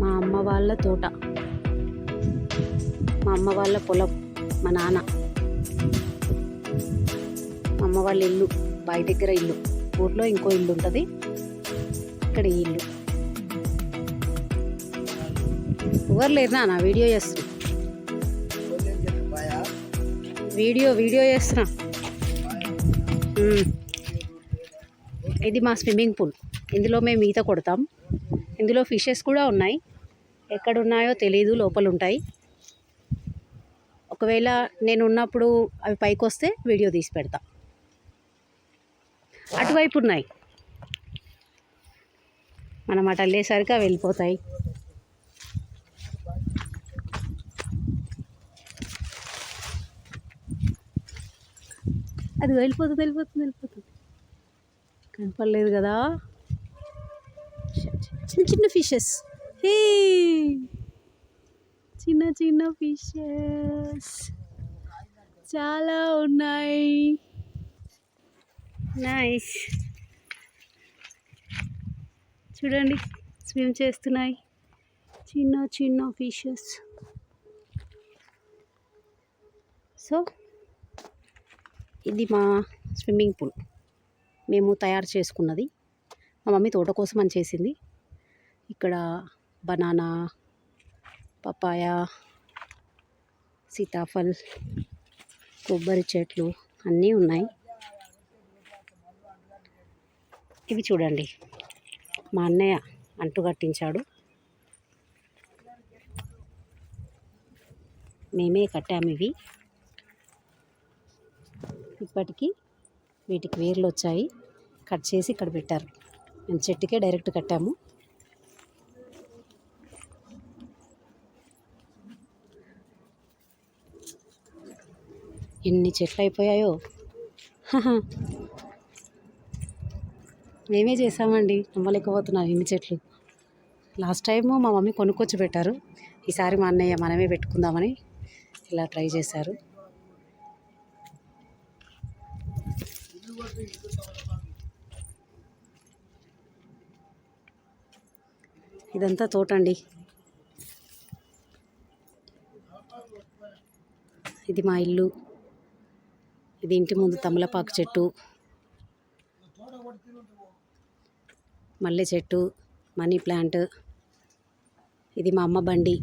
మా అమ్మ వాళ్ళ తోట. మా అమ్మ వాళ్ళ పొలం మా నాన్న. మా అమ్మ వాళ్ళ ఇల్లు బావి దగ్గర ఇల్లు. ఊర్లో ఇంకో ఇల్లు ఉంటుంది. ఇక్కడ ఈ ఇల్లు. ఎవరు లేరు నా వీడియో చేస్తున్నా. వీడియో వీడియో చేస్తున్నా. ఇది మా స్విమ్మింగ్ పూల్. ఇందులో మేము ఈత కొడతాం. ఇందులో ఫిషెస్ కూడా ఉన్నాయి. ఎక్కడ ఉన్నాయో తెలియదు లోపల ఉంటాయి ఒకవేళ నేను ఉన్నప్పుడు అవి పైకి వస్తే వీడియో తీసి పెడతా. అటువైపు ఉన్నాయి మనం అటు వెళ్ళేసరికి అవి వెళ్ళిపోతాయి. అది వెళ్ళిపోతుంది వెళ్ళిపోతుంది వెళ్ళిపోతుంది. కనపడలేదు కదా. చిన్న చిన్న ఫిషెస్ హే చిన్న చిన్న ఫిషెస్ చాలా ఉన్నాయి. నైస్ చూడండి స్విమ్ చేస్తున్నాయి. చిన్న చిన్న ఫిషెస్ సో ఇది మా స్విమ్మింగ్ పూల్ మేము తయారు చేసుకున్నది. మా మమ్మీ తోట కోసం అని చేసింది. ఇక్కడ బనానా పపాయ సీతాఫల్ కొబ్బరి చెట్లు అన్నీ ఉన్నాయి. ఇవి చూడండి. మా అన్నయ్య అంటు కట్టించాడు. మేమే కట్టాము ఇవి. ఇప్పటికీ వీటికి వేర్లు వచ్చాయి. కట్ చేసి ఇక్కడ పెట్టారు. మేము చెట్టుకే డైరెక్ట్ కట్టాము. ఎన్ని చెట్లు అయిపోయాయో. మేమే చేసామండి నమ్మలేకపోతున్నాను ఇన్ని చెట్లు. లాస్ట్ టైం మా మమ్మీ కొనుక్కొచ్చి పెట్టారు. ఈసారి మా అన్నయ్య మనమే పెట్టుకుందామని ఇలా ట్రై చేశారు. ఇదంతా తోట అండి ఇది మా ఇల్లు. ఇది ఇంటి ముందు తమలపాకు చెట్టు. మల్లె చెట్టు మనీ ప్లాంట్. ఇది మా అమ్మ బండి.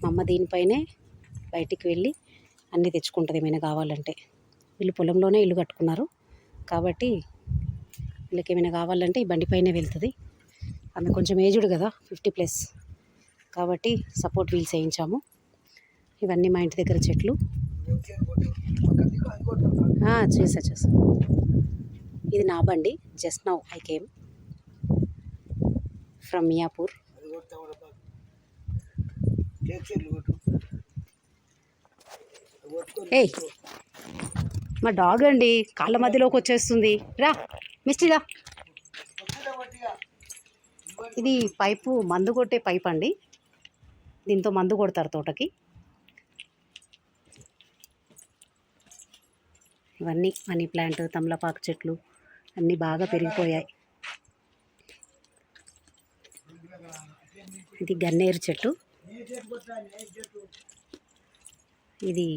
మా అమ్మ దీనిపైనే బయటికి వెళ్ళి అన్నీ తెచ్చుకుంటుంది ఏమైనా కావాలంటే. వీళ్ళు పొలంలోనే ఇల్లు కట్టుకున్నారు. కాబట్టి వీళ్ళకి ఏమైనా కావాలంటే ఈ బండిపైనే వెళ్తుంది. ఆమె కొంచెం ఏజ్డ్ కదా ఫిఫ్టీ ప్లస్ కాబట్టి సపోర్ట్ వీల్స్ వేయించాము ఇవన్నీ మా ఇంటి దగ్గర చెట్లు. ఆ, చేసా చేసా. ఇది నా బండి just now I came from Miyapur ఏయ్ మా డాగ్ అండి కాళ్ళ మధ్యలోకి వచ్చేస్తుంది. రా మిస్టీగా ఇది పైపు మందు కొట్టే పైప్ అండి. దీంతో మందు కొడతారు తోటకి. ఇవన్నీ మనీ ప్లాంట్ తమలపాకు చెట్లు అన్నీ బాగా పెరిగిపోయాయి. ఇది గన్నేరు చెట్టు. ఇది